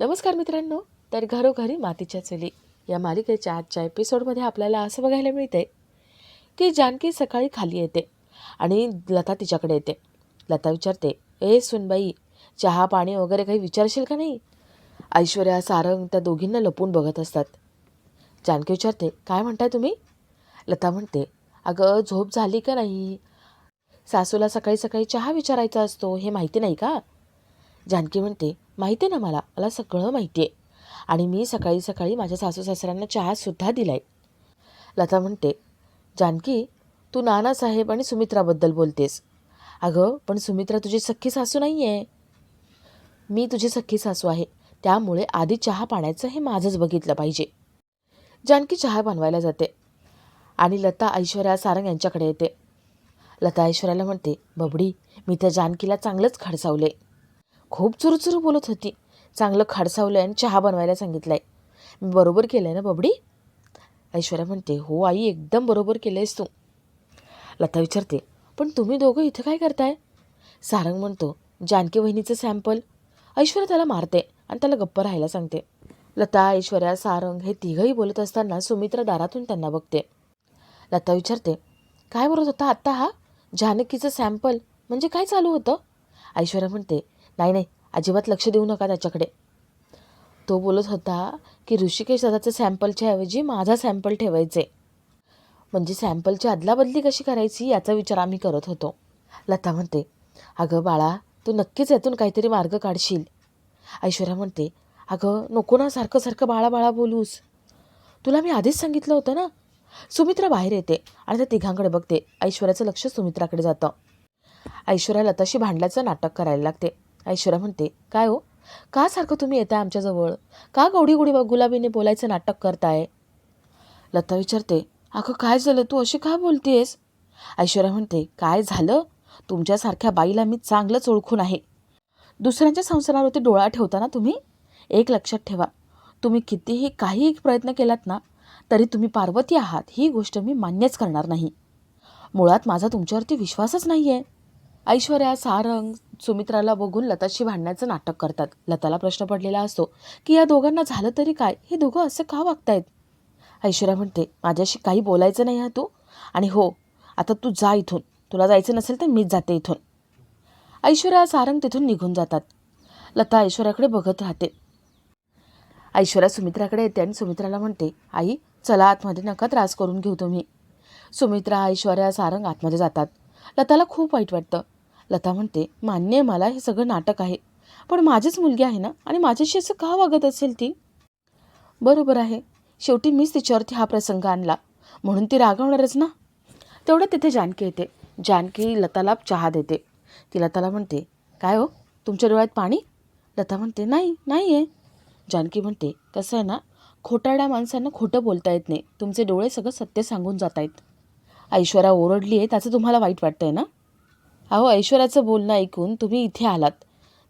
नमस्कार मित्रांनो तर घरोघरी मातीच्या चुली या मालिकेच्या आजच्या एपिसोडमध्ये आपल्याला असं बघायला मिळते की जानकी सकाळी खाली येते आणि लता तिच्याकडे येते. लता विचारते ए सुनबाई चहा पाणी वगैरे काही विचारशील का नाही? ऐश्वर्या सारंग त्या दोघींना लपून बघत असतात. जानकी विचारते काय म्हणताय तुम्ही? लता म्हणते अगं झोप झाली का नाही? सासूला सकाळी सकाळी चहा विचारायचा असतो हे माहिती नाही का? जानकी म्हणते माहिती आहे ना मला? मला सगळं माहिती आहे. आणि मी सकाळी सकाळी माझ्या सासू सासऱ्यांना चहासुद्धा दिला आहे लता म्हणते जानकी तू नानासाहेब आणि सुमित्राबद्दल बोलतेस. अगं पण सुमित्रा तुझी सख्खी सासू नाही आहे मी तुझी सख्खी सासू आहे. त्यामुळे आधी चहा पाण्याचं हे माझंच बघितलं पाहिजे. जानकी चहा बनवायला जाते आणि लता ऐश्वर्या सारंग यांच्याकडे येते. लता ऐश्वर्याला म्हणते बबडी मी त्या जानकीला चांगलंच खडसावले खूप चुरचुर बोलत होती. चांगलं खडसावलं आणि चहा बनवायला सांगितलं आहे मी बरोबर केलं आहे ना बबडी? ऐश्वर्या म्हणते हो आई एकदम बरोबर केलं आहेस तू. लता विचारते पण तुम्ही दोघं इथं काय करताय? सारंग म्हणतो जानकी वहिनीचं सॅम्पल. ऐश्वर्या त्याला मारते आणि त्याला गप्प राहायला सांगते. लता ऐश्वर्या सारंग हे तिघंही बोलत असताना सुमित्रा दारातून त्यांना बघते. लता विचारते काय बोलत होता आत्ता हा? जानकीचं सॅम्पल म्हणजे काय चालू होतं? ऐश्वर्या म्हणते नाही नाही अजिबात लक्ष देऊ नका त्याच्याकडे. तो बोलत होता की ऋषिकेश दादाचं सॅम्पलच्या ऐवजी माझा सॅम्पल ठेवायचे म्हणजे सॅम्पलची अदलाबदली कशी करायची याचा विचार आम्ही करत होतो. लता म्हणते अगं बाळा तू नक्कीच यातून काहीतरी मार्ग काढशील. ऐश्वर्या म्हणते अगं नको ना सारखं सारखं बाळा बाळा बोलूस. तुला मी आधीच सांगितलं होतं ना? सुमित्रा बाहेर येते आणि त्या तिघांकडे बघते. ऐश्वर्याचं लक्ष सुमित्राकडे जातं. ऐश्वर्या लताशी भांडल्याचं नाटक करायला लागते. ऐश्वर्या म्हणते काय हो? का सारखं तुम्ही येताय आमच्याजवळ? का गवडी गुडी गुलाबीने बोलायचं नाटक करताय? लता विचारते अगं काय झालं? तू अशी का बोलतेस? ऐश्वर्या म्हणते काय झालं? तुमच्यासारख्या बाईला मी चांगलंच ओळखून आहे. दुसऱ्यांच्या संसारावरती डोळा ठेवताना तुम्ही एक लक्षात ठेवा. तुम्ही कितीही काहीही प्रयत्न केलात ना तरी तुम्ही पार्वती आहात ही गोष्ट मी मान्यच करणार नाही. मुळात माझा तुमच्यावरती विश्वासच नाही आहे ऐश्वर्या सारंग सुमित्राला बघून लताशी भांडण्याचं नाटक करतात. लताला प्रश्न पडलेला असतो की या दोघांना झालं तरी काय? हे दोघं असं का वागतायत? ऐश्वर्या म्हणते माझ्याशी काही बोलायचं नाही हा तू. आणि हो आता तू जा इथून. तुला जायचं नसेल तर मीच जाते इथून. ऐश्वर्या सारंग तिथून निघून जातात. लता ऐश्वर्याकडे बघत राहते. ऐश्वर्या सुमित्राकडे येते आणि सुमित्राला म्हणते आई चला आतमध्ये नका त्रास करून घेऊ तुम्ही. सुमित्रा ऐश्वर्या सारंग आतमध्ये जातात. लताला खूप वाईट वाटतं. लता म्हणते मान्य आहे मला हे सगळं नाटक आहे. पण माझीच मुलगी आहे ना? आणि माझ्याशी असं का वागत असेल ती? बरोबर आहे. शेवटी मीच तिच्यावरती हा प्रसंग आणला. म्हणून ती रागवणारच ना? तेवढं तिथे जानकी येते. जानकी लताला चहा देते. ती लताला म्हणते काय हो? तुमच्या डोळ्यात पाणी? लता म्हणते नाही नाही आहे जानकी म्हणते कसं आहे ना? खोटाड्या माणसांना खोटं बोलता येत नाही. तुमचे डोळे सगळं सत्य सांगून जात आहेत ऐश्वर्या ओरडली आहे त्याचं तुम्हाला वाईट वाटतं आहे ना? अहो ऐश्वर्याचं बोलणं ऐकून तुम्ही इथे आलात.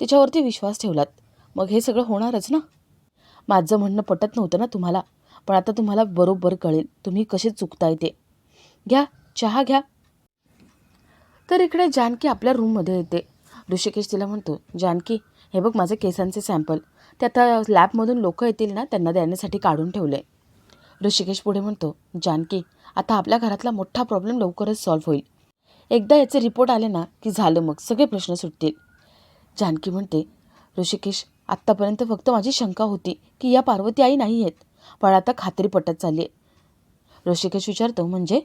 तिच्यावरती विश्वास ठेवलात. मग हे सगळं होणारच ना? माझं म्हणणं पटत नव्हतं ना तुम्हाला पण आता तुम्हाला बरोबर कळेल तुम्ही कसे चुकताय ते. घ्या चहा घ्या. तर इकडे जानकी आपल्या रूममध्ये येते. ऋषिकेश तिला म्हणतो जानकी हे बघ माझे केसांचे सॅम्पल. ते आता लॅबमधून लोक येतील ना त्यांना देण्यासाठी काढून ठेवले ऋषिकेश पुढे म्हणतो जानकी आता आपल्या घरातला मोठा प्रॉब्लेम लवकरच सॉल्व्ह होईल. एकदा याचे रिपोर्ट आले ना की झालं मग सगळे प्रश्न सुटतील. जानकी म्हणते ऋषिकेश आत्तापर्यंत फक्त माझी शंका होती की या पार्वती आई नाही आहेत पण आता खात्री पटत चालली आहे. ऋषिकेश विचारतो म्हणजे?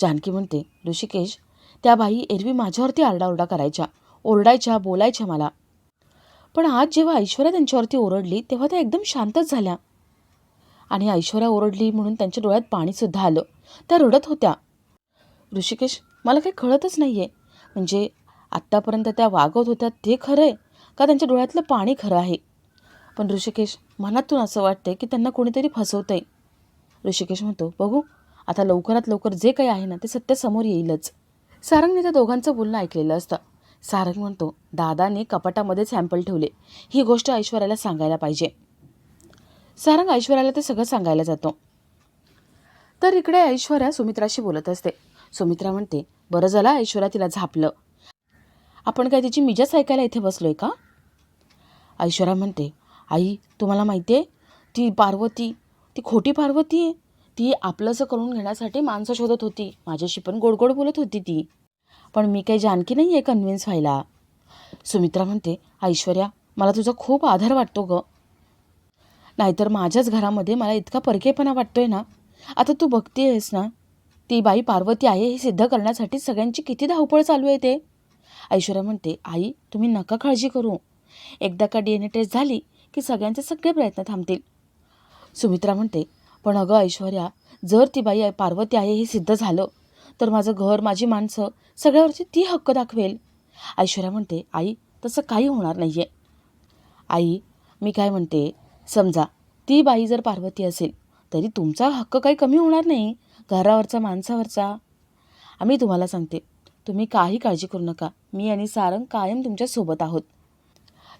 जानकी म्हणते ऋषिकेश त्या बाई एरवी माझ्यावरती आरडाओरडा करायच्या ओरडायच्या बोलायच्या मला. पण आज जेव्हा ऐश्वर्या त्यांच्यावरती ओरडली तेव्हा त्या एकदम शांतच झाल्या. आणि ऐश्वर्या ओरडली म्हणून त्यांच्या डोळ्यात पाणीसुद्धा आलं. त्या रडत होत्या. ऋषिकेश मला काही कळतच नाही आहे म्हणजे आत्तापर्यंत त्या वागत होत्या ते खरं आहे का त्यांच्या डोळ्यातलं पाणी खरं आहे? पण ऋषिकेश मनातून असं वाटते की त्यांना कोणीतरी फसवतंय. ऋषिकेश म्हणतो बघू आता लवकरात लवकर जे काही आहे ना ते सत्य समोर येईलच. सारंगने त्या दोघांचं बोलणं ऐकलेलं असतं. सारंग म्हणतो दादाने कपाटामध्ये सॅम्पल ठेवले. ही गोष्ट ऐश्वर्याला सांगायला पाहिजे. सारंग ऐश्वर्याला ते सगळं सांगायला जातो. तर इकडे ऐश्वर्या सुमित्राशी बोलत असते. सुमित्रा म्हणते बरं झालं ऐश्वर्या तिला झापलं. आपण काय तिची मिजाच ऐकायला इथे बसलो आहे का? ऐश्वर्या म्हणते आई तुम्हाला माहिती आहे ती पार्वती ती खोटी पार्वती आहे. ती आपलंसं करून घेण्यासाठी माणसं शोधत होती. माझ्याशी पण गोड गोड बोलत होती ती. पण मी काही जानकी नाही आहे कन्व्हिन्स व्हायला. सुमित्रा म्हणते ऐश्वर्या मला तुझा खूप आधार वाटतो गं. नाहीतर माझ्याच घरामध्ये मला इतका परकेपणा वाटतोय ना. आता तू बघतेयस ना ती बाई पार्वती आहे हे सिद्ध करण्यासाठी सगळ्यांची किती धावपळ चालू आहे ते? ऐश्वर्या म्हणते आई तुम्ही नका काळजी करू. एकदा का डी एन ए टेस्ट झाली की सगळ्यांचे सगळे प्रयत्न थांबतील. सुमित्रा म्हणते पण अगं ऐश्वर्या जर ती बाई पार्वती आहे हे सिद्ध झालं तर माझं घर माझी माणसं सगळ्यावरची ती हक्क दाखवेल. ऐश्वर्या म्हणते आई तसं काही होणार नाही आहे आई मी काय म्हणते समजा ती बाई जर पार्वती असेल तरी तुमचा हक्क काही कमी होणार नाही. घरावरचा माणसावरचा. आम्ही तुम्हाला सांगते तुम्ही काही काळजी करू नका. मी आणि सारंग कायम तुमच्यासोबत आहोत.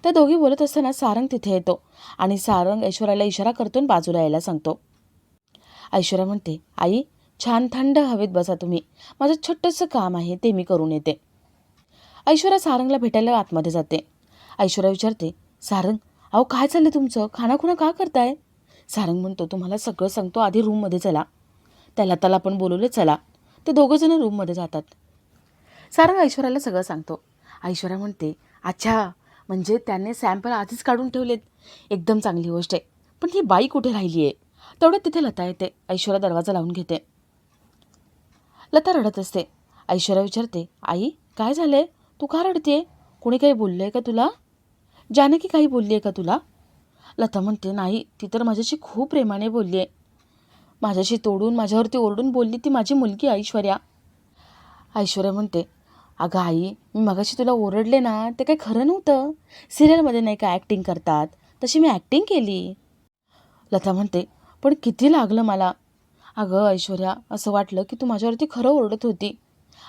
त्या दोघी बोलत असताना सारंग तिथे येतो आणि सारंग ऐश्वर्याला इशारा करतो आणि बाजूला यायला सांगतो. ऐश्वर्या म्हणते आई छान थंड हवेत बसा तुम्ही. माझं छोटंसं काम आहे ते मी करून येते. ऐश्वर्या सारंगला भेटायला आतमध्ये जाते. ऐश्वर्या विचारते सारंग अहो काय चाललं तुमचं? खाणाखुणा का करताय? सारंग म्हणतो तुम्हाला सगळं सांगतो आधी रूममध्ये चला. त्याला त्याला पण बोलवले चला. ते दोघंजणं रूममध्ये जातात. सारंग ऐश्वर्याला सगळं सांगतो. ऐश्वर्या म्हणते अच्छा म्हणजे त्याने सॅम्पल आधीच काढून ठेवलेत. एकदम चांगली गोष्ट आहे. पण ही बाई कुठे राहिली आहे? तेवढ्यात तिथे लता येते. ऐश्वर्या दरवाजा लावून घेते. लता रडत असते. ऐश्वर्या विचारते आई काय झालंय? तू का रडते कोणी काही बोललं आहे का तुला? जानकी काही बोलली आहे का तुला? लता म्हणते नाही ती तर माझ्याशी खूप प्रेमाने बोलली आहे माझ्याशी तोडून माझ्यावरती ओरडून बोलली ती माझी मुलगी ऐश्वर्या. ऐश्वर्या म्हणते अगं आई मी मगाशी तुला ओरडले ना ते काही खरं नव्हतं. सिरियलमध्ये नाही का ॲक्टिंग करतात? तशी मी ॲक्टिंग केली. लता म्हणते पण किती लागलं मला. अगं ऐश्वर्या असं वाटलं की तू माझ्यावरती खरं ओरडत होती.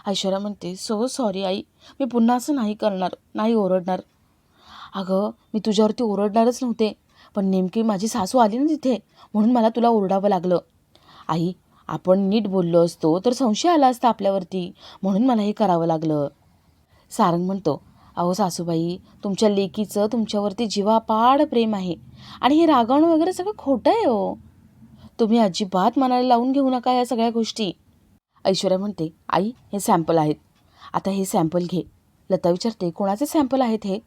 ऐश्वर्या म्हणते सो सॉरी आई मी पुन्हा असं नाही करणार नाही ओरडणार. अगं मी तुझ्यावरती ओरडणारच नव्हते पण नेमकी माझी सासू आली ना तिथे म्हणून मला तुला ओरडावं लागलं. आई आपण नीट बोललो असतो तर संशय आला असता आपल्यावरती. म्हणून मला हे करावं लागलं. सारंग म्हणतो अहो सासूबाई तुमच्या लेकीचं तुमच्यावरती जीवापाड प्रेम आहे आणि हे रागवणं वगैरे सगळं खोटं आहे हो. तुम्ही अजिबात मनाला लावून घेऊ नका या सगळ्या गोष्टी. ऐश्वर्या म्हणते आई हे सॅम्पल आहेत. आता हे सॅम्पल घे. लता विचारते कोणाचे सॅम्पल आहेत हे?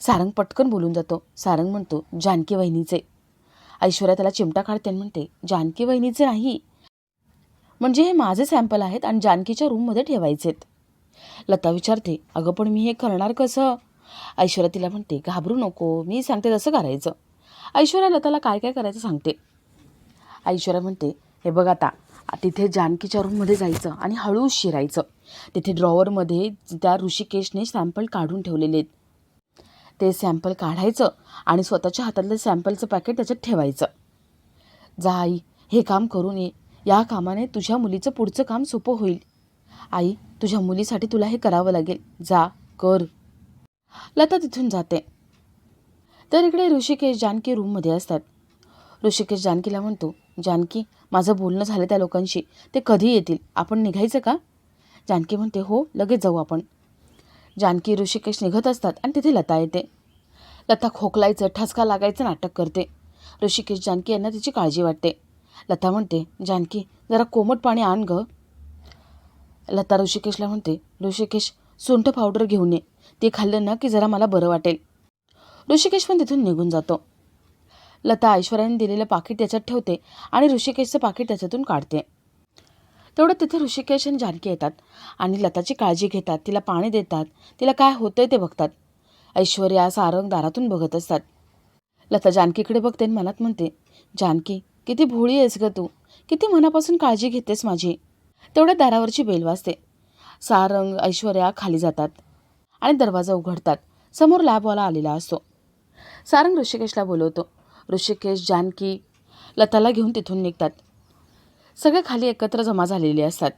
सारंग पटकन बोलून जातो. सारंग म्हणतो जानकी वहिनीचे. ऐश्वर्या त्याला चिमटा काढते म्हणते जानकी वहिनीचे नाही. म्हणजे हे माझे सॅम्पल आहेत आणि जानकीच्या रूममध्ये ठेवायचेत. लता विचारते अगं पण मी हे करणार कसं? ऐश्वर्या तिला म्हणते घाबरू नको मी सांगते तसं करायचं. ऐश्वर्या लताला काय काय करायचं सांगते. ऐश्वर्या म्हणते हे बघ आता तिथे जानकीच्या रूममध्ये जायचं आणि हळू शिरायचं. तिथे ड्रॉवरमध्ये त्या ऋषिकेशने सॅम्पल काढून ठेवलेले आहेत. ते सॅम्पल काढायचं आणि स्वतःच्या हातातलं सॅम्पलचं पॅकेट त्याच्यात ठेवायचं. जा आई हे काम करून ये. या कामाने तुझ्या मुलीचं पुढचं काम सोपं होईल. आई तुझ्या मुलीसाठी तुला हे करावं लागेल. जा कर. लता तिथून जाते. तर इकडे ऋषिकेश जानकी रूममध्ये असतात. ऋषिकेश जानकीला म्हणतो जानकी माझं बोलणं झालं त्या लोकांशी. ते कधी येतील? आपण निघायचं का? जानकी म्हणते हो लगेच जाऊ आपण. जानकी ऋषिकेश निघत असतात आणि तिथे लता येते. लता खोकलायचं ठसका लागायचं नाटक करते. ऋषिकेश जानकी यांना तिची काळजी वाटते. लता म्हणते जानकी जरा कोमट पाणी आण ग. लता ऋषिकेशला म्हणते ऋषिकेश सुंठ पावडर घेऊन ये. ते खाल्लं ना की जरा मला बरं वाटेल. ऋषिकेश पण तिथून निघून जातो. लता ऐश्वर्याने दिलेलं पाकिट त्याच्यात ठेवते आणि ऋषिकेशचं पाकिट त्याच्यातून काढते. तेवढं तिथे ऋषिकेश आणि जानकी येतात आणि लताची काळजी घेतात तिला पाणी देतात तिला काय होतंय ते बघतात. ऐश्वर्या सारंग दारातून बघत असतात. लता जानकीकडे बघते आणि मनात म्हणते जानकी किती भोळी आहेस ग तू. किती मनापासून काळजी घेतेस माझी. तेवढ्या दारावरची बेल वाजते. सारंग ऐश्वर्या खाली जातात आणि दरवाजा उघडतात. समोर लॅबवाला आलेला असतो. सारंग ऋषिकेशला बोलवतो. ऋषिकेश जानकी. लताला घेऊन तिथून निघतात. सगळे खाली एकत्र जमा झालेले असतात.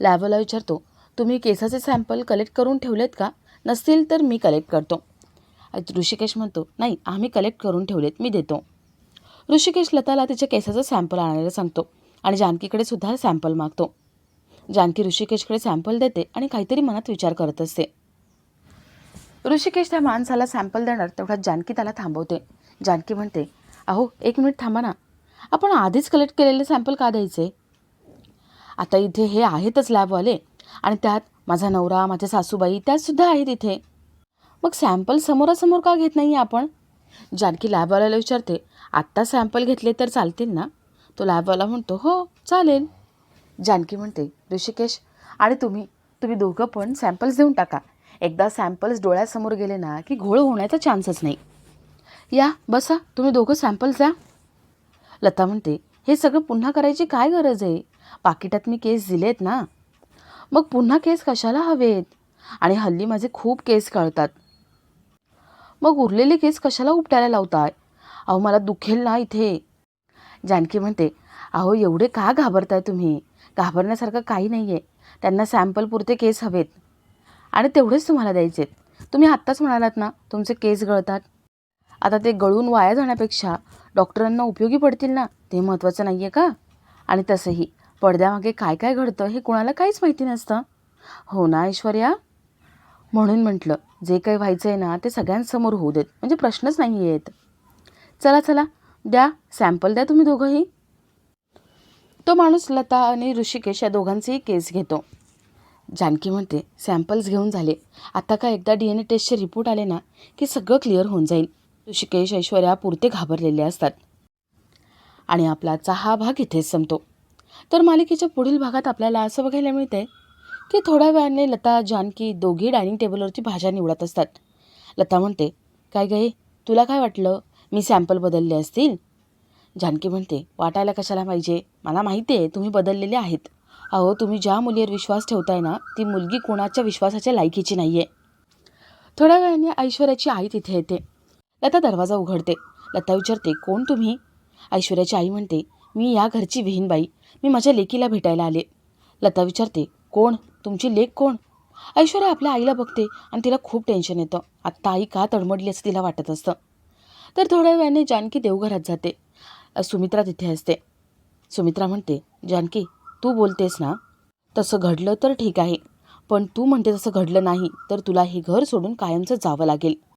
लॅबला विचारतो तुम्ही केसाचे सॅम्पल कलेक्ट करून ठेवलेत का? नसतील तर मी कलेक्ट करतो. ऋषिकेश म्हणतो नाही आम्ही कलेक्ट करून ठेवलेत मी देतो. ऋषिकेश लताला तिच्या केसाचं सॅम्पल आणायला सांगतो आणि जानकीकडे सुद्धा सॅम्पल मागतो. जानकी ऋषिकेशकडे सॅम्पल देते आणि काहीतरी मनात विचार करत असते. ऋषिकेश त्या माणसाला सॅम्पल देणार तेवढ्यात जानकी त्याला थांबवते. जानकी म्हणते अहो एक मिनिट थांबा ना. आपण आधीच कलेक्ट केलेले सॅम्पल का द्यायचे? आता इथे हे आहेतच लॅबवाले आणि त्यात माझा नवरा माझ्या सासूबाई त्यासुद्धा आहेत इथे. मग सॅम्पल समोरासमोर का घेत नाही आपण? जानकी लॅबवाल्याला विचारते आत्ता सॅम्पल घेतले तर चालतील ना? तो लॅबवाला म्हणतो हो चालेल. जानकी म्हणते ऋषिकेश आणि तुम्ही तुम्ही दोघं पण सॅम्पल्स देऊन टाका. एकदा सॅम्पल्स डोळ्यासमोर गेले ना की घोळ होण्याचा चान्सच नाही. या बसा तुम्ही दोघं सॅम्पल्स द्या. लता म्हणते हे सगळं पुन्हा करायची काय गरज आहे? पाकिटात मी केस दिलेत ना. मग पुन्हा केस कशाला हवेत? आणि हल्ली माझे खूप केस कळतात. मग उरलेले केस कशाला उपटायला लावताय? अहो मला दुखेल ना इथे. जानकी म्हणते अहो एवढे का घाबरताय तुम्ही? घाबरण्यासारखं काही नाही आहे त्यांना सॅम्पल पुरते केस हवेत. आणि तेवढेच तुम्हाला द्यायचे तुम्ही आत्ताच म्हणालात ना तुमचे केस गळतात. आता ते गळून वाया जाण्यापेक्षा डॉक्टरांना उपयोगी पडतील ना ते महत्त्वाचं नाही आहे का? आणि तसंही पडद्यामागे काय काय घडतं हे कोणाला काहीच माहिती नसतं. हो ना ऐश्वर्या? म्हणून म्हटलं जे काही व्हायचं आहे ना ते सगळ्यांसमोर होऊ देत. म्हणजे प्रश्नच नाही आहेत चला चला द्या सॅम्पल द्या तुम्ही दोघंही. तो माणूस लता आणि ऋषिकेश या दोघांचेही केस घेतो. जानकी म्हणते सॅम्पल्स घेऊन झाले. आता का एकदा डी एन ए टेस्टचे रिपोर्ट आले ना की सगळं क्लिअर होऊन जाईल. ऋषिकेश ऐश्वर्या पुरते घाबरलेले असतात. आणि आपला हा भाग इथेच संपतो. तर मालिकेच्या पुढील भागात आपल्याला असं बघायला मिळते की थोड्या वेळाने लता जानकी दोघी डायनिंग टेबलवरची भाज्या निवडत असतात. लता म्हणते काय गे तुला काय वाटलं? मी सॅम्पल बदलले असतील? जानकी म्हणते वाटायला कशाला पाहिजे? मला माहिती आहे तुम्ही बदललेले आहेत. अहो तुम्ही ज्या मुलीवर विश्वास ठेवताय ना ती मुलगी कोणाच्या विश्वासाच्या लायकीची नाही आहे थोड्या वेळाने ऐश्वर्याची आई तिथे येते. लता दरवाजा उघडते. लता विचारते कोण तुम्ही? ऐश्वर्याची आई म्हणते मी या घरची विहीनबाई. मी माझ्या लेकीला भेटायला आले. लता विचारते कोण? तुमची लेक कोण? ऐश्वर्या आपल्या आईला बघते आणि तिला खूप टेन्शन येतं. आत्ता आई का तडमडली असं तिला वाटत असतं? तर थोड्या वेळाने जानकी देवघरात जाते. सुमित्रा तिथे असते. सुमित्रा म्हणते जानकी तू बोलतेस ना? तसं घडलं तर ठीक आहे. पण तू म्हणते तसं घडलं नाही तर तुला हे घर सोडून कायमचं जावं लागेल.